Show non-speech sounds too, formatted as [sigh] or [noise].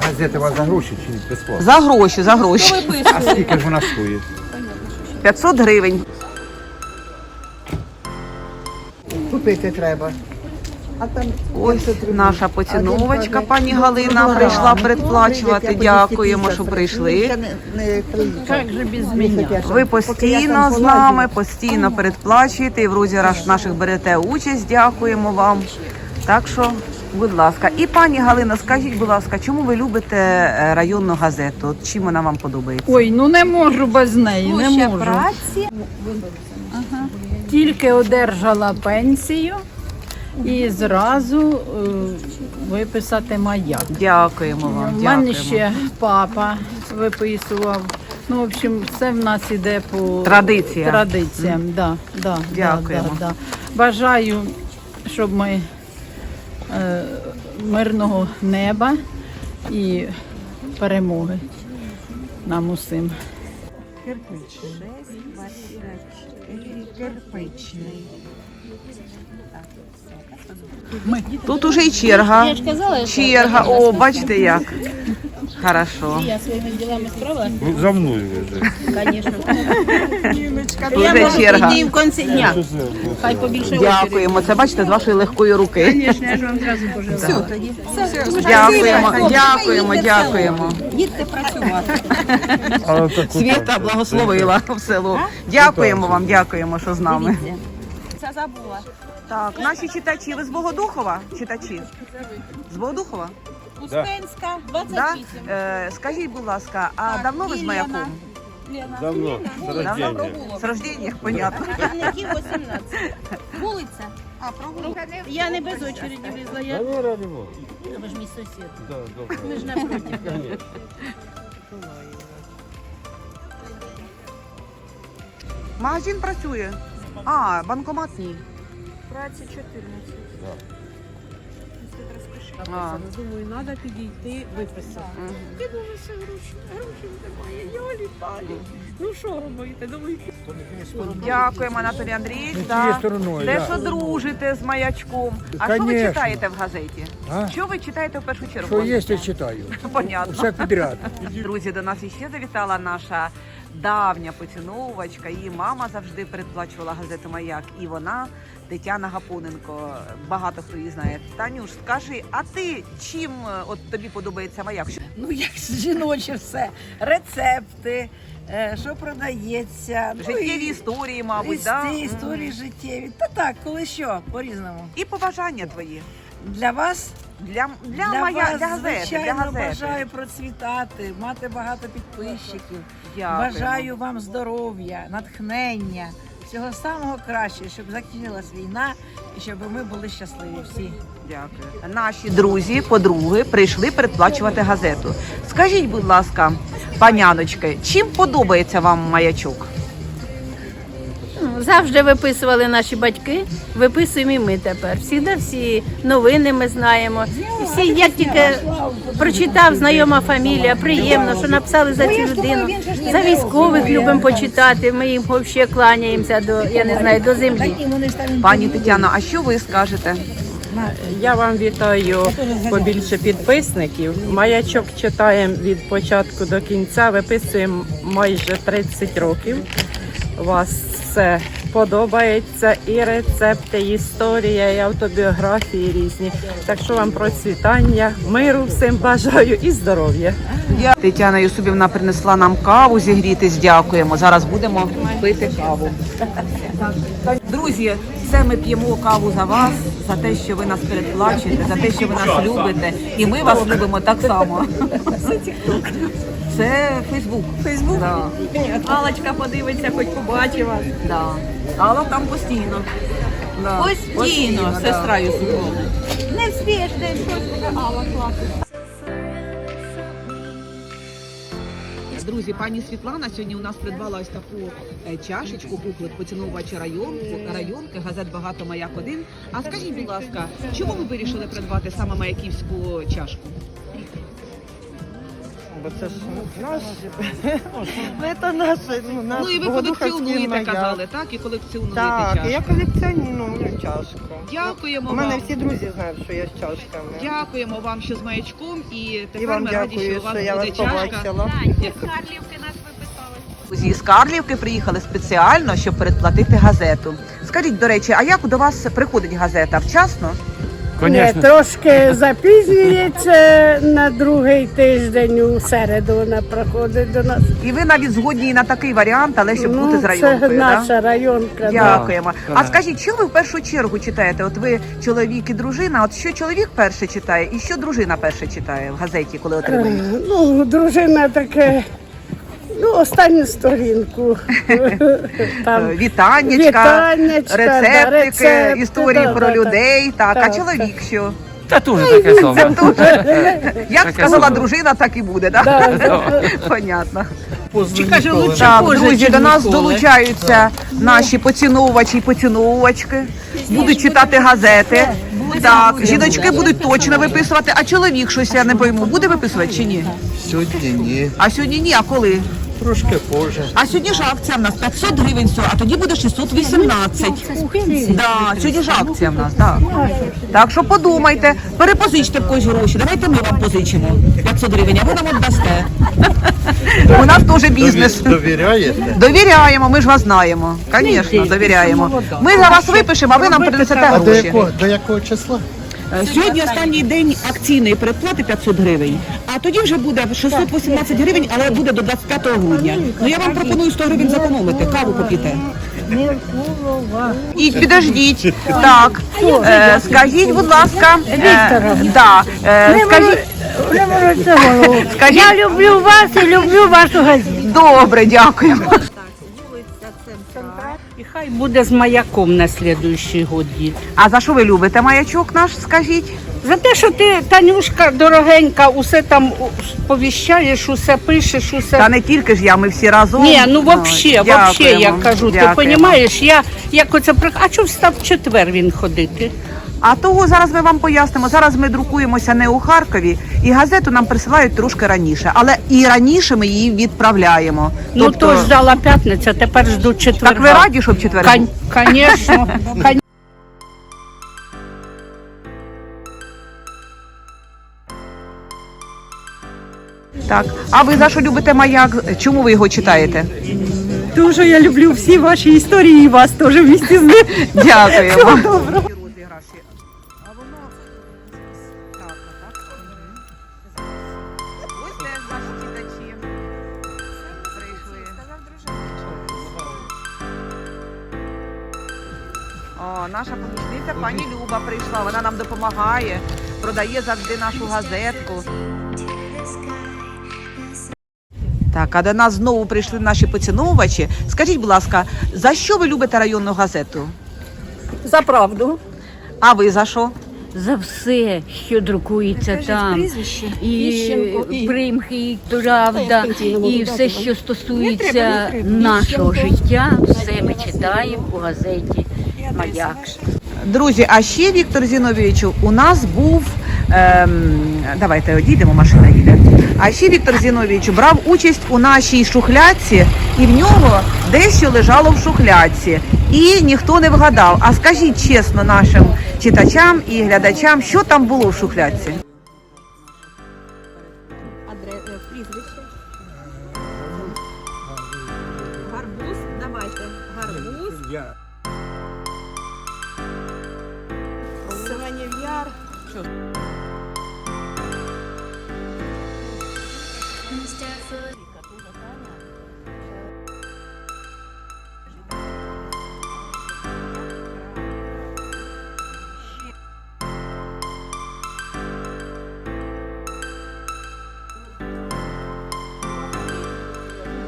Газета у вас за гроші чи безплатно? За гроші, за гроші. А скільки ж вона стоїть? 500 гривень. Купити треба. А там Ось наша поціновочка, пані Галина, прийшла передплачувати. Дякуємо, що прийшли. Як же без мене? Ви постійно з нами, постійно передплачуєте і в розіграш наших берете участь. Дякуємо вам. Так що, будь ласка, і пані Галина, скажіть, будь ласка, чому ви любите е, районну газету? От Чим вона вам подобається? Ой, ну не можу без неї, не можу. праці. Тільки одержала пенсію і зразу е, виписати маяк. Дякуємо вам. У мене Дякуємо. ще папа виписував. Ну, в общем, все в нас іде по Традиція. традиціям. Да, да, Дякуємо. Да, да, да. Бажаю, щоб ми мирного неба і перемоги нам усім. Тут уже і черга. Черга. О, бачите як. Хорошо. За мною вже. Дуже черга. в кінці дня. Хай побільше Дякуємо. Це бачите з вашої легкої руки. Звісно, я ж вам зразу пожелала. Дякуємо, дякуємо, дякуємо. Їдьте працювати. Світа благословила в село. Дякуємо вам, дякуємо, що з нами. Це забула. Так, наші читачі, ви з Богодухова? Читачі? З Богодухова? Успенська, Да? 28. Е, скажіть, будь ласка, а Так, давно ви з і маяком? Лена. Лена. Давно, з? Прогулок. З рождення, понятно. Керівників 18. [laughs] Вулиця. А, прогулка. Я не без очереді влізла. Я... не ради Бога. Ви ж мій сусід. Да, добре. Ми ж напроти. [laughs] Магазин працює. А, банкомат ні. Праці 14. А. Думаю, треба підійти виписати. Я думаю, все гроші, грошей немає, я літаю. Ну що робити? Думаю, Дякуємо, Анатолій Андрійович. Да. стороною, Те, да. що дружите з маячком. А що ви Конечно. читаєте в газеті? А? Що ви читаєте в першу чергу? Що є, то читаю. Понятно. Все підряд. Друзі, до нас іще завітала наша давня поціновувачка. Її мама завжди передплачувала газету Маяк. І вона, Тетяна Гапоненко. Багато хто її знає. Танюш, скажи, а ти чим е, от тобі подобається маяк? Ну як жіноче все. Рецепти, е, що продається. ну, Життєві і- історії, мабуть, да? історії життєві. Та так, коли що, по-різному. і побажання твої. Для вас, Для, для, для мая, вас для газети, для звичайно, газети. бажаю процвітати, мати багато підписчиків. Дякуємо. Бажаю вам здоров'я, натхнення, всього самого кращого, щоб закінчилась війна і щоб ми були щасливі всі. Дякую. Наші друзі, подруги прийшли передплачувати газету. Скажіть, будь ласка, паняночки, чим подобається вам маячок? Завжди виписували наші батьки, виписуємо і ми тепер. Всі всі новини ми знаємо. Всі, як тільки прочитав знайома фамілія, приємно, що написали за цю людину. За військових любимо почитати. Ми їм взагалі кланяємося до я не знаю до землі. Пані Тетяно, а що ви скажете? Я вам вітаю побільше підписників. Маячок читаємо від початку до кінця. Виписуємо майже 30 років. Вас все подобається і рецепти, і історія, і автобіографії різні. Так що вам процвітання, миру всім бажаю і здоров'я. Тетяна Юсубівна принесла нам каву зігрітись. Дякуємо. Зараз будемо пити каву. Друзі, це ми п'ємо каву за вас, за те, що ви нас передплачуєте, за те, що ви нас любите, і ми вас любимо так само. Це Фейсбук. Фейсбук? Да. Алочка подивиться, хоч побачить вас. Да. Алла там постійно. Да. Постійно, да. сестра Юсупова. Не вспієш, десь щось Алла класно. Друзі, пані Світлана сьогодні у нас придбала ось таку е, чашечку, буклет поціновувача район, районки, газет багато маяк один. А скажіть, будь ласка, чому ви вирішили придбати саме маяківську чашку? Бо це ж наш. Ну, це наше, ну, наш Ну і ви колекціонуєте, казали, так? І колекціонуєте Так, чашки. я колекціоную чашку. Дякуємо У мене вам. всі друзі знають, що я з чашками. Дякуємо вам, що з маячком, і І тепер вам ми раді, дякую, що у вас що я вас буде чашка. побачила. Зі Скарлівки приїхали спеціально, щоб передплатити газету. Скажіть, до речі, а як до вас приходить газета? Вчасно? Ні, трошки запізнюється на другий тиждень у середу вона проходить до нас. І ви навіть згодні і на такий варіант, але щоб бути з Ну, районкою, Це да? наша районка. да. Дякуємо. А скажіть, що ви в першу чергу читаєте? От ви чоловік і дружина. От що чоловік перше читає, і що дружина перше читає в газеті, коли отримує? Е, Ну, дружина таке, ну, останню сторінку. [laughs] Там Е, Вітаннячка, Вітаннячка, да, рецептики, рецепти, історії да, про да, людей. Так, а Так, чоловік що? Та теж таке саме. [laughs] Як сказала дружина, так і буде, [laughs] так? Да. Понятно. Чи каже, лучше Так, позже, друзі, до нас ніколи. долучаються наші поціновувачі і поціновувачки. Будуть читати газети. Так, жіночки будуть точно виписувати, а чоловік щось я не пойму, буде виписувати чи ні? Сьогодні ні. А сьогодні ні, а коли? Трошки позже. А сьогодні ж акція в нас 500 гривень, а тоді буде 618. Да, сьогодні ж акція в нас, так. Так що подумайте, перепозичте в когось гроші. Давайте ми вам позичимо 500 гривень, а ви нам віддасте. У нас теж бізнес. Довіряєте? Довіряємо, ми ж вас знаємо. Звісно, довіряємо. Ми за вас випишемо, а ви нам принесете гроші. до якого числа? Е, Сьогодні останній день акційної передплати 500 гривень, а тоді вже буде 618 гривень, але буде до 25 грудня. Ну я вам пропоную 100 гривень зекономити, каву попіте. І підождіть. Так, е, скажіть, будь ласка, е, да, е, скажіть, Я люблю вас і люблю вашу газету. добре, дякуємо. І хай буде з маяком на слідуючий год дід. А за що ви любите маячок наш? Скажіть? За те, що ти, Танюшка, дорогенька, усе там повіщаєш, усе пишеш, усе. Та не тільки ж я, ми всі разом. Ні, ну дякуємо, вообще, я кажу, ти розумієш, я як оце. А чого став в четвер він ходити? А того зараз ми вам пояснимо. Зараз ми друкуємося не у Харкові, і газету нам присилають трошки раніше, але і раніше ми її відправляємо. Ну то ждала п'ятниця, тепер жду четверга. так ви раді, щоб четвер? був? [laughs] Так. А ви за що любите маяк? Чому ви його читаєте? Дуже я люблю всі ваші історії і вас теж в місті з ним. Ваші читачі прийшли. О, наша помічниця пані Люба прийшла. Вона нам допомагає, продає завжди нашу газетку. Так, а до нас знову прийшли наші поціновувачі. Скажіть, будь ласка, за що ви любите районну газету? за правду. А ви за що? За все, що друкується там. І примхи, і правда, і все, що стосується нашого життя, все ми читаємо у газеті Маяк. Друзі, а ще Віктор Зіновійовичу, у нас був. Ем, давайте одійдемо, машина їде. А ще Віктор Зіновійович брав участь у нашій шухляці, і в нього дещо лежало в шухляці. І ніхто не вгадав. А скажіть чесно нашим читачам і глядачам, що там було в шухляці. Гарбуз, давайте. Гарбуз. Mr. Food.